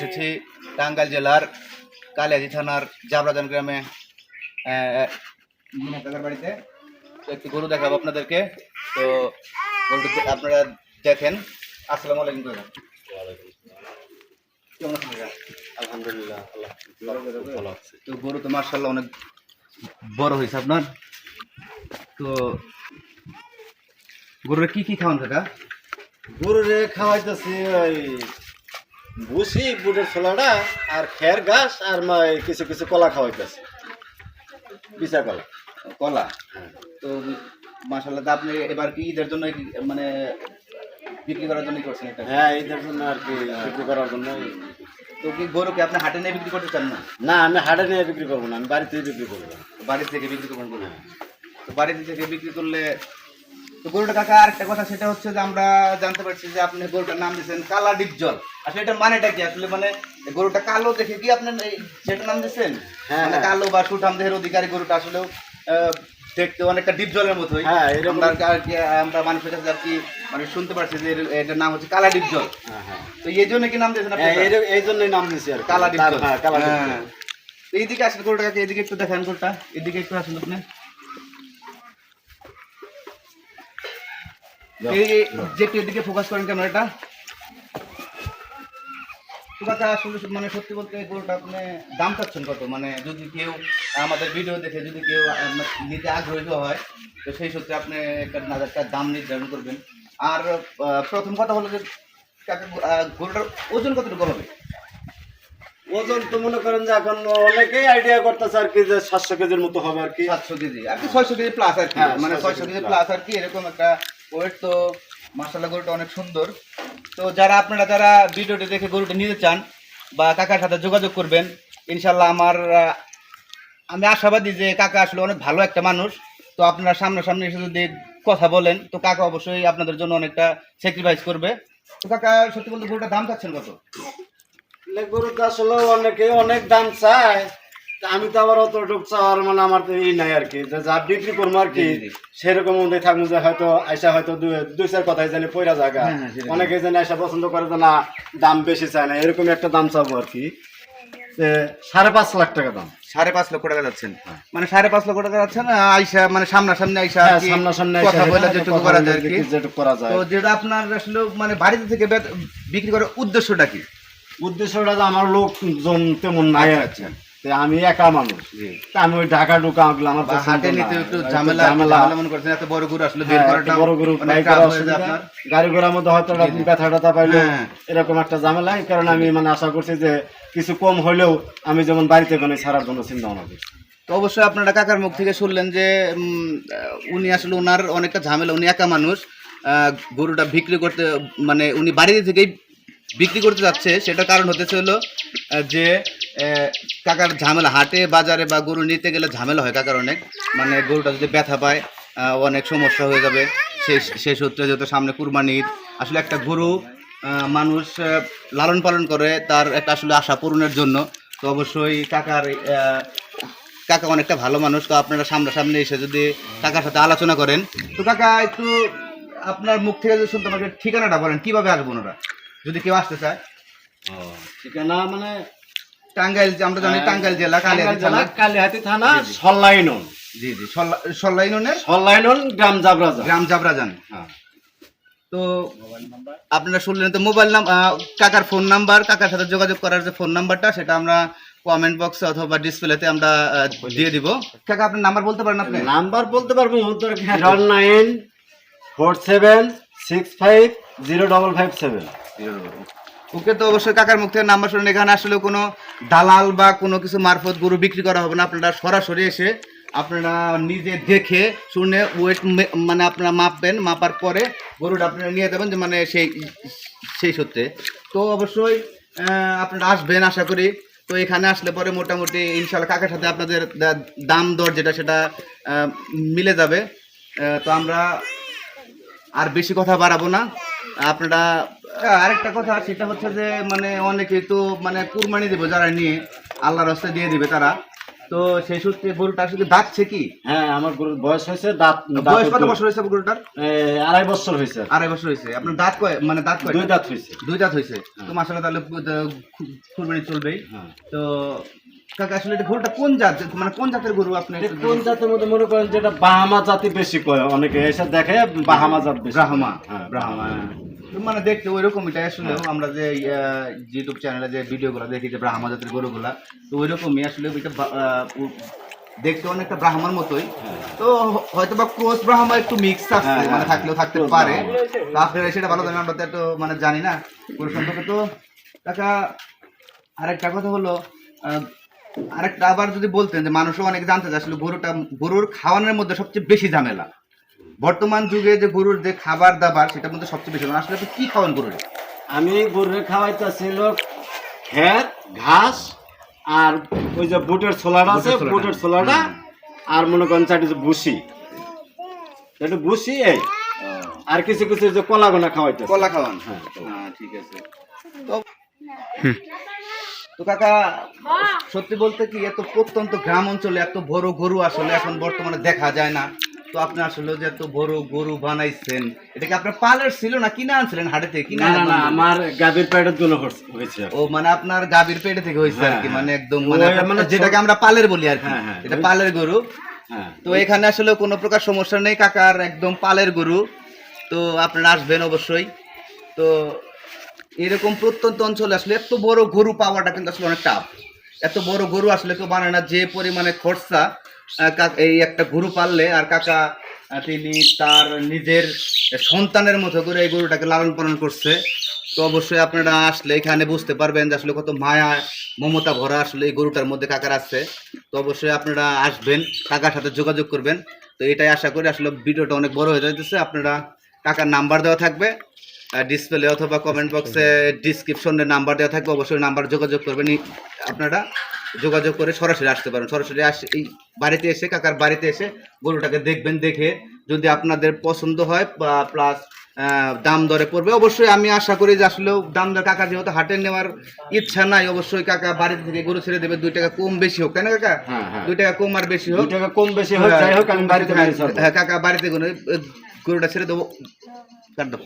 এসেছি টাঙ্গাইল জেলার কালিয়াজি থানার জাবরাজান গ্রামে। কাকার বাড়িতে। তো একটি গরু দেখাবো আপনাদেরকে। তো গরুটি আপনারা দেখেন। আসসালামু আলাইকুম কাকা। কেমন আছেন কাকা? আলহামদুলিল্লাহ আল্লাহ ভালো আছে? তো গরু তো মার্শাল্লাহ অনেক বড় হয়েছে আপনার। তো গরুর কি কি খাওয়ান কাকা? গরুরে খাওয়াইতেছি ওই ভুসি বুটের ছোলাটা আর খের ঘাস আর কিছু কিছু কলা খাওয়াইতেছি। পিসা কলা। কলা? তো মাশাল্লাহ তা আপনি এবার কি ঈদের জন্য মানে বিক্রি করার জন্য করছেন এটা? হ্যাঁ এইটার জন্য আর কি বিক্রি করার জন্য তো কি গরুকে আপনি হাটে নিয়ে বিক্রি করতে চান না? না আমি হাটে নিয়ে বিক্রি করব না আমি বাড়িতেই বিক্রি করব। বাড়ি থেকে বিক্রি করবেন না তো বাড়ি থেকে বিক্রি করলে তো গরুটা কাকা আরেকটা কথা সেটা হচ্ছে যে আমরা জানতে পারছি যে আপনি গরুটার নাম দিয়েছেন কালা ডিপ জল। আসলে এটা মানেটা কি? আসলে মানে গরুটা কালো দেখে কি আপনি সেটা নাম দিয়েছেন? হ্যাঁ, মানে হ্যাঁ। কালো বা সুঠাম দেহের অধিকারী গরুটা আসলেও দেখতে অনেকটা ডিপ জলের মতোই। হ্যাঁ, এরকম- আমরা আর কি আমরা মানুষের কাছে আর কি মানে শুনতে পারছি যে এটার নাম হচ্ছে কালা ডিপ জল। হ্যাঁ তো এই জন্য কি নাম দিয়েছেন আপনি? এই- জন্যই নাম দিয়েছি আর কালা ডিপ জল। হ্যাঁ কালা এইদিকে আসেন গরুটা এদিকে একটু দেখান গরুটা। এদিকে একটু আসেন আপনি। এদিকে ফোকাস করেন এটা কাকা আসলে মানে সত্যি বলতে গরুটা আপনি দাম চাচ্ছেন কত? মানে যদি কেউ আমাদের ভিডিও দেখে যদি কেউ নিতে আগ্রহী হয় তো সেই সূত্রে আপনি একটা দাম নির্ধারণ করবেন। আর প্রথম কথা হলো যে কাকা গরুটার ওজন কতটুকু হবে? ওজন তো মনে করেন যে এখন অনেকেই আইডিয়া করতেছে আর কি যে সাতশো কেজির মতো হবে আর কি। সাতশো কেজি। আর কি ছয়শো কেজি প্লাস আর কি। হ্যাঁ, মানে ছয়শো কেজি। প্লাস আর কি এরকম একটা ওয়েট তো মাসাল্লাহ গরুটা অনেক সুন্দর। তো যারা আপনারা, যারা ভিডিওটি দেখে গরুটা নিতে চান বা কাকার সাথে যোগাযোগ করবেন ইনশাল্লাহ আমার আমি আশাবাদী যে কাকা আসলে অনেক ভালো একটা মানুষ। তো আপনারা সামনাসামনি এসে যদি কথা বলেন, তো কাকা অবশ্যই আপনাদের জন্য অনেকটা স্যাক্রিফাইস করবে। তো কাকা, সত্যি বলতে গরুটার দাম চাচ্ছেন কত? গরু তো আসলে অনেকে অনেক দাম চায়। আমি তো আবার অত অতটুক চাওয়ার মানে আমার তো এই নাই আর কি। যে যা বিক্রি করব আর কি। সেরকম মধ্যে থাকব যে হয়তো আইসা হয়তো দুই চার কথাই জানি পয়রা জায়গা হ্যাঁ, হ্যাঁ। অনেকে জানি আইসা পছন্দ করে যে না দাম বেশি চায় না এরকম একটা দাম চাবো আর কি। সাড়ে পাঁচ লাখ টাকা দাম। সাড়ে পাঁচ লক্ষ টাকা যাচ্ছেন। মানে সাড়ে পাঁচ লক্ষ টাকা যাচ্ছেন আইসা মানে সামনাসামনি আইসা হ্যাঁ, সামনাসামনি কথা বলে যেটুকু করা যায় যেটুকু করা যায়। তো যেটা আপনার আসলে মানে বাড়িতে থেকে বিক্রি করার উদ্দেশ্যটা কি? উদ্দেশ্যটা যে আমার লোকজন তেমন নাই তে আমি একা মানুষ আমি ওই ঢাকা ঢুকা ওগুলো আমার না। নিতে একটু একটু ঝামেলা ঝামেলা মনে করছেন এত বড় গরু আসলে বের হ্যাঁ, করাটা বড় গরু বাই করা অসুবিধা। গাড়ি ঘোড়ার মধ্যে হয়তো। ব্যথা ট্যাথা পাইলো হ্যাঁ। এরকম একটা ঝামেলা এই কারণে আমি মানে আশা করছি যে কিছু কম হলেও আমি যেমন বাড়িতে মানে ছাড়ার জন্য চিন্তা ভাবনা করছি তো অবশ্যই আপনারা কাকার মুখ থেকে শুনলেন যে উনি আসলে ওনার অনেকটা ঝামেলা উনি একা মানুষ আহ, গরুটা বিক্রি করতে মানে উনি বাড়িতে থেকেই বিক্রি করতে যাচ্ছে, সেটার কারণ হতেছে হলো যে কাকার ঝামেলা, হাটে, বাজারে বা গরু নিতে গেলে ঝামেলা হয় কাকার অনেক। মানে গরুটা যদি ব্যথা পায় অনেক সমস্যা হয়ে যাবে। সেই সেই সূত্রে যেহেতু সামনে কুরবানি ঈদ, আসলে একটা গরু মানুষ লালন পালন করে, তার একটা আসলে আশা পূরণের জন্য। তো অবশ্যই কাকার কাকা অনেকটা ভালো মানুষ, তো আপনারা সামনাসামনি এসে যদি কাকার সাথে আলোচনা করেন। তো কাকা, একটু আপনার মুখ থেকে যদি শুনতে আমাকে ঠিকানাটা বলেন, কীভাবে আসব ওনারা যদি কেউ আসতে চায়। ঠিকানা মানে টাঙ্গাইল যে আমরা জানি টাঙ্গাইল জেলা টাঙ্গাইল জেলা থানা। কালিহাতি থানা জি, জি। সল্লাইনন। জি জি সল্লাইনের সল্লাইনন গ্রাম জাবরাজা গ্রাম জাবরাজান। হ্যাঁ। তো আপনারা শুনলেন তো মোবাইল নাম্বার কাকার ফোন নাম্বার কাকার সাথে যোগাযোগ করার যে ফোন নাম্বারটা সেটা আমরা কমেন্ট বক্সে অথবা ডিসপ্লেতে আমরা দিয়ে দিব। কাকা আপনার নাম্বার বলতে পারেন আপনি? নাম্বার বলতে পারব nine four seven six five zero double five seven okay তো অবশ্যই কাকার মুখ থেকে নাম্বার শুনেন। এখানে আসলে কোনো দালাল বা কোনো কিছু মারফত গরু বিক্রি করা হবে না। আপনারা সরাসরি এসে আপনারা নিজে দেখে শুনে ওয়েট মানে আপনারা মাপবেন। মাপার পরে গরুটা আপনারা নিয়ে যাবেন যে মানে সেই সেই সূত্রে। তো অবশ্যই আপনারা আসবেন আশা করি। তো এখানে আসলে পরে মোটামুটি ইনশাল্লাহ কাকার সাথে আপনাদের দাম দর যেটা সেটা মিলে যাবে। তো আমরা আর বেশি কথা বাড়াবো না। আপনারা আরেকটা কথা সেটা হচ্ছে যে মানে অনেকে তো মানে কুরবানি দেবে যারা নিয়ে আল্লাহর রাস্তায় দিয়ে দিবে তারা। তো সেই সূত্রে গরুটা আসলে দাঁতছে কি? হ্যাঁ আমার গরুর বয়স হয়েছে দাঁত বয়স কত বছর হয়েছে গরুটার? আড়াই বছর হয়েছে। আড়াই বছর হয়েছে। আপনার দাঁত কয় মানে দাঁত কয় দুই দাঁত হয়েছে। দুই দাঁত হয়েছে। তো মাসালা তাহলে কুরবানি চলবেই। হ্যাঁ। তো কাকা আসলে এটা গরুটা কোন জাত মানে কোন জাতের গরু আপনি কোন জাতের মধ্যে মনে করেন যেটা বাহামা জাতি বেশি কয়? অনেকে এসে দেখে বাহামা জাত বেশি ব্রাহ্মা। হ্যাঁ ব্রাহ্মা তো মানে দেখতে ওই রকমই আসলে আমরা যে ইউটিউব চ্যানেলে যে ভিডিওগুলো দেখি যে ব্রাহ্মা জাতের গরুগুলা তো ওই রকমই আসলে ওইটা দেখতে অনেকটা ব্রাহ্মার মতোই। তো হয়তো বা ক্রোস ব্রাহ্মা একটু মিক্স আছে হ্যাঁ, মানে হ্যাঁ, থাকলেও থাকতে পারে। তো আপনারা সেটা ভালো জানেন আমরা তো এত মানে জানি না গরু সম্পর্কে। তো কাকা আরেকটা কথা হলো আরেকটা আবার যদি বলতেন যে মানুষও অনেক জানতে চায় আসলে গরুটা গরুর খাওয়ানোর মধ্যে সবচেয়ে বেশি ঝামেলা। বর্তমান যুগে যে গরুর যে খাবার দাবার সেটার মধ্যে সবচেয়ে বেশি। আসলে আপনি কি খাওয়ান গরুর? আমি গরুর গরুরে খাওয়াইতেছিল খের ঘাস আর ওই যে বুটের ছোলাটা আছে বুটের ছোলাটা। আর মনে করেন চারটি যে ভুসি। একটু ভুসি এই। আর কিছু কিছু যে কলা গোনা খাওয়াইতে কলা খাওয়ান হ্যাঁ। হ্যাঁ ঠিক আছে। তো তো কাকা সত্যি বলতে কি এত প্রত্যন্ত গ্রাম অঞ্চলে এত বড় গরু আসলে এখন বর্তমানে দেখা যায় না। তো আপনি আসলে যে এত বড় গরু বানাইছেন এটা কি আপনার পালের ছিল না কিনে আনছিলেন হাটে থেকে কিনে না না আমার গাভীর পেটের জন্য হয়েছে ও মানে আপনার গাভীর পেটে থেকে হয়েছে আর কি হ্যাঁ, মানে একদম মানে মানে যেটাকে আমরা পালের বলি আর কি হ্যাঁ, হ্যাঁ। এটা পালের গরু। হ্যাঁ। তো এখানে আসলে কোনো প্রকার সমস্যা নেই কাকার একদম পালের গরু। তো আপনারা আসবেন অবশ্যই। তো এরকম প্রত্যন্ত অঞ্চলে আসলে এত বড় গরু পাওয়াটা কিন্তু আসলে অনেক টাফ এত বড় গরু আসলে কেউ বানায় না, যে পরিমাণে খরচা এই একটা গরু পাললে আর কাকা তিনি তার নিজের সন্তানের মতো করে এই গরুটাকে লালন পালন করছে। তো অবশ্যই আপনারা আসলে এখানে বুঝতে পারবেন যে আসলে কত মায়া, মমতা ভরা আসলে এই গরুটার মধ্যে কাকার আছে। তো অবশ্যই আপনারা আসবেন, কাকার সাথে যোগাযোগ করবেন। তো এটাই আশা করি আসলে ভিডিওটা অনেক বড় হয়ে যাইতেছে। আপনারা কাকার নাম্বার দেওয়া থাকবে। ডিসপ্লে অথবা কমেন্ট বক্সে ডিসক্রিপশনে নাম্বার দেওয়া থাকবে অবশ্যই নাম্বার যোগাযোগ করবেন। আপনারা যোগাযোগ করে সরাসরি আসতে পারেন। সরাসরি আসে এই বাড়িতে এসে কাকার বাড়িতে এসে গরুটাকে দেখবেন দেখে যদি আপনাদের পছন্দ হয় বা প্লাস দাম দরে পড়বে অবশ্যই আমি আশা করি যে আসলেও দাম দর কাকা যেহেতু হাটে নেওয়ার ইচ্ছা নাই অবশ্যই কাকা বাড়ি থেকে গরু ছেড়ে দেবে দুই টাকা কম বেশি হোক তাই না কাকা? হ্যাঁ, হ্যাঁ। দুই টাকা কম আর বেশি হোক। টাকা কম বেশি হোক যাই হোক আমি বাড়িতে হ্যাঁ। হ্যাঁ কাকা বাড়িতে গরুটা ছেড়ে দেবো। কাট দাও